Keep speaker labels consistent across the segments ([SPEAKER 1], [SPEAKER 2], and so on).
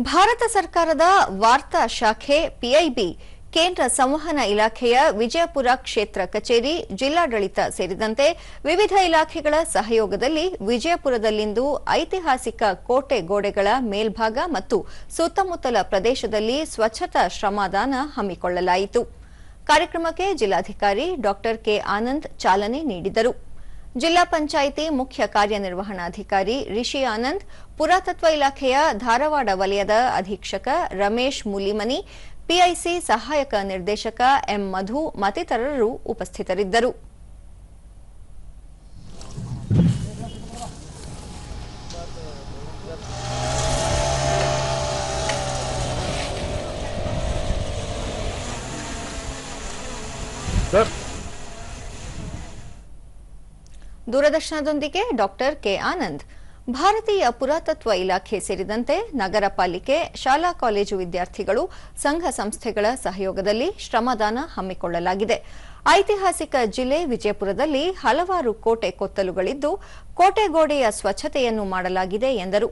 [SPEAKER 1] ಭಾರತ ಸರ್ಕಾರದ ವಾರ್ತಾ ಶಾಖೆ, ಪಿಐಬಿ, ಕೇಂದ್ರ ಸಂವಹನ ಇಲಾಖೆಯ ವಿಜಯಪುರ ಕ್ಷೇತ್ರ ಕಚೇರಿ ಜಿಲ್ಲಾಡಳಿತ ಸೇರಿದಂತೆ ವಿವಿಧ ಇಲಾಖೆಗಳ ಸಹಯೋಗದಲ್ಲಿ ವಿಜಯಪುರದಲ್ಲಿಂದು ಐತಿಹಾಸಿಕ ಕೋಟೆ ಗೋಡೆಗಳ ಮೇಲ್ಭಾಗ ಮತ್ತು ಸುತ್ತಮುತ್ತಲ ಪ್ರದೇಶದಲ್ಲಿ ಸ್ವಚ್ಛತಾ ಶ್ರಮದಾನ ಹಮ್ಮಿಕೊಳ್ಳಲಾಯಿತು. ಕಾರ್ಯಕ್ರಮಕ್ಕೆ ಜಿಲ್ಲಾಧಿಕಾರಿ ಡಾ ಕೆ. ಆನಂದ್ ಚಾಲನೆ ನೀಡಿದರು. ಜಿಲ್ಲಾ ಪಂಚಾಯಿತಿ ಮುಖ್ಯ ಕಾರ್ಯನಿರ್ವಹಣಾಧಿಕಾರಿ ರಿಷಿ ಆನಂದ್, ಪುರಾತತ್ವ ಇಲಾಖೆಯ ಧಾರವಾಡ ವಲಯದ ಅಧೀಕ್ಷಕ ರಮೇಶ್ ಮುಲಿಮನಿ, ಪಿಐಸಿ ಸಹಾಯಕ ನಿರ್ದೇಶಕ ಎಂ ಮಧು ಮತ್ತಿತರರು ಉಪಸ್ಥಿತರಿದ್ದರು.
[SPEAKER 2] ಸರ್
[SPEAKER 1] ದೂರದರ್ಶನದೊಂದಿಗೆ ಡಾಕ್ಟರ್ ಕೆ ಆನಂದ್. ಭಾರತೀಯ ಪುರಾತತ್ವ ಇಲಾಖೆ ಸೇರಿದಂತೆ ನಗರ ಪಾಲಿಕೆ, ಶಾಲಾ ಕಾಲೇಜು ವಿದ್ಯಾರ್ಥಿಗಳು, ಸಂಘ ಸಂಸ್ಥೆಗಳ ಸಹಯೋಗದಲ್ಲಿ ಶ್ರಮದಾನ ಹಮ್ಮಿಕೊಳ್ಳಲಾಗಿದೆ. ಐತಿಹಾಸಿಕ ಜಿಲ್ಲೆ ವಿಜಯಪುರದಲ್ಲಿ ಹಲವಾರು ಕೋಟೆ ಕೊತ್ತಲುಗಳಿದ್ದು ಕೋಟೆ ಗೋಡೆಯ ಸ್ವಚ್ಛತೆಯನ್ನು ಮಾಡಲಾಗಿದೆ ಎಂದರು.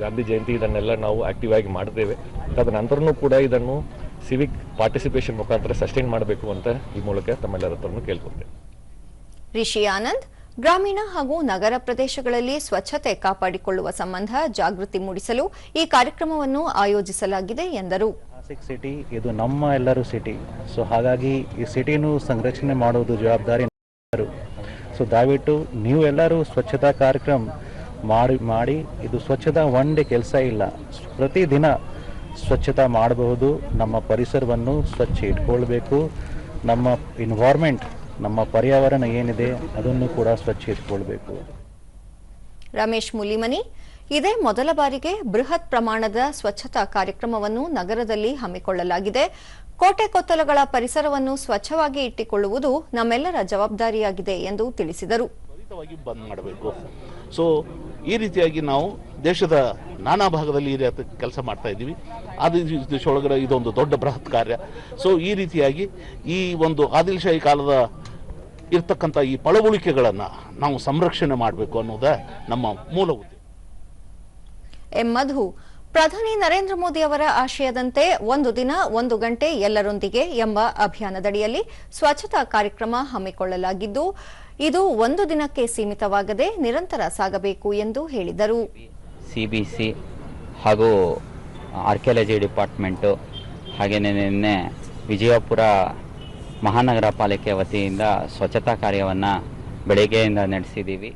[SPEAKER 2] ಗಾಂಧಿ ಜಯಂತಿ ಇದನ್ನೆಲ್ಲ ನಾವು ಆಕ್ಟಿವ್ ಆಗಿ ಮಾಡಿದ್ದೇವೆ ತದನಂತರನೂ ಕೂಡ ಇದನ್ನು ಸಿವಿಕ್ ಪಾರ್ಟಿಸಿಪೇಷನ್ ಮುಖಾಂತರ ಸಸ್ಟೈನ್ ಮಾಡಬೇಕು ಅಂತ ಈ ಮೂಲಕ ತಮ್ಮೆಲ್ಲರ ಹತ್ರನೂ ಕೇಳ್ಕೊಳ್ತೇವೆ
[SPEAKER 1] ರಿಷಿ ಆನಂದ್, ಗ್ರಾಮೀಣ ಹಾಗೂ ನಗರ ಪ್ರದೇಶಗಳಲ್ಲಿ ಸ್ವಚ್ಛತೆ ಕಾಪಾಡಿಕೊಳ್ಳುವ ಸಂಬಂಧ ಜಾಗೃತಿ ಮೂಡಿಸಲು ಈ ಕಾರ್ಯಕ್ರಮವನ್ನು ಆಯೋಜಿಸಲಾಗಿದೆ ಎಂದರು.
[SPEAKER 3] ಸಿಟಿ ಇದು ನಮ್ಮ ಎಲ್ಲರೂ ಸಿಟಿ ಸೊ ಹಾಗಾಗಿ ಈ ಸಿಟಿನೂ ಸಂರಕ್ಷಣೆ ಮಾಡುವುದು ಜವಾಬ್ದಾರಿ. ಸೊ ದಯವಿಟ್ಟು ನೀವು ಎಲ್ಲರೂ ಸ್ವಚ್ಛತಾ ಕಾರ್ಯಕ್ರಮ ಮಾಡಿ ಮಾಡಿ, ಇದು ಸ್ವಚ್ಛತಾ ಒನ್ ಡೇ ಕೆಲಸ ಇಲ್ಲ. ಪ್ರತಿದಿನ ಸ್ವಚ್ಛತಾ ಮಾಡಬಹುದು. ನಮ್ಮ ಪರಿಸರವನ್ನು ಸ್ವಚ್ಛ ಇಟ್ಕೊಳ್ಬೇಕು. ನಮ್ಮ ಇನ್ವಾರ್ಮೆಂಟ್ ನಮ್ಮ ಪರ್ಯಾವರಣ ಏನಿದೆ ಅದನ್ನು ಕೂಡ ಸ್ವಚ್ಛ ಇಟ್ಕೊಳ್ಬೇಕು.
[SPEAKER 1] ರಮೇಶ್ ಮುಲಿಮನಿ ಇದೇ ಮೊದಲ ಬಾರಿಗೆ ಬೃಹತ್ ಪ್ರಮಾಣದ ಸ್ವಚ್ಛತಾ ಕಾರ್ಯಕ್ರಮವನ್ನು ನಗರದಲ್ಲಿ ಹಮ್ಮಿಕೊಳ್ಳಲಾಗಿದೆ. ಕೋಟೆ ಕೊತ್ತಲಗಳ ಪರಿಸರವನ್ನು ಸ್ವಚ್ಛವಾಗಿ ಇಟ್ಟುಕೊಳ್ಳುವುದು ನಮ್ಮೆಲ್ಲರ ಜವಾಬ್ದಾರಿಯಾಗಿದೆ ಎಂದು ತಿಳಿಸಿದರು.
[SPEAKER 4] ಬಂದ್ ಮಾಡಬೇಕು. ಸೊ ಈ ರೀತಿಯಾಗಿ ನಾವು ದೇಶದ ನಾನಾ ಭಾಗದಲ್ಲಿ ಈ ರೀತಿ ಕೆಲಸ ಮಾಡ್ತಾ ಇದ್ದೀವಿ. ಅದು ಒಳಗಡೆ ಇದೊಂದು ದೊಡ್ಡ ಬೃಹತ್ ಕಾರ್ಯ. ಸೊ ಈ ರೀತಿಯಾಗಿ ಈ ಒಂದು ಆದಿಲ್ಶಾಹಿ ಕಾಲದ ಇರ್ತಕ್ಕಂಥ ಈ ಪಳವಳಿಕೆಗಳನ್ನು ನಾವು ಸಂರಕ್ಷಣೆ ಮಾಡಬೇಕು ಅನ್ನೋದೇ ನಮ್ಮ ಮೂಲ ಉದ್ದೇಶ.
[SPEAKER 1] ಎಂ ಮಧು ಪ್ರಧಾನಿ ನರೇಂದ್ರ ಮೋದಿ ಅವರ ಆಶಯದಂತೆ ಒಂದು ದಿನ ಒಂದು ಗಂಟೆ ಎಲ್ಲರೊಂದಿಗೆ ಎಂಬ ಅಭಿಯಾನದಡಿಯಲ್ಲಿ ಸ್ವಚ್ಛತಾ ಕಾರ್ಯಕ್ರಮ ಹಮ್ಮಿಕೊಳ್ಳಲಾಗಿದ್ದು ಇದು ಒಂದು ದಿನಕ್ಕೆ ಸೀಮಿತವಾಗದೆ ನಿರಂತರ ಸಾಗಬೇಕು ಎಂದು ಹೇಳಿದರು.
[SPEAKER 5] ಸಿಬಿಸಿ ಬಿ ಸಿ ಹಾಗೂ ಆರ್ಕಿಯಾಲಜಿ ಡಿಪಾರ್ಟ್ಮೆಂಟು ಹಾಗೆಯೇ ನಿನ್ನೆ ವಿಜಯಪುರ ಮಹಾನಗರ ಪಾಲಿಕೆ ವತಿಯಿಂದ ಸ್ವಚ್ಛತಾ ಕಾರ್ಯವನ್ನು ಬೆಳಗ್ಗೆಯಿಂದ ನಡೆಸಿದ್ದೀವಿ.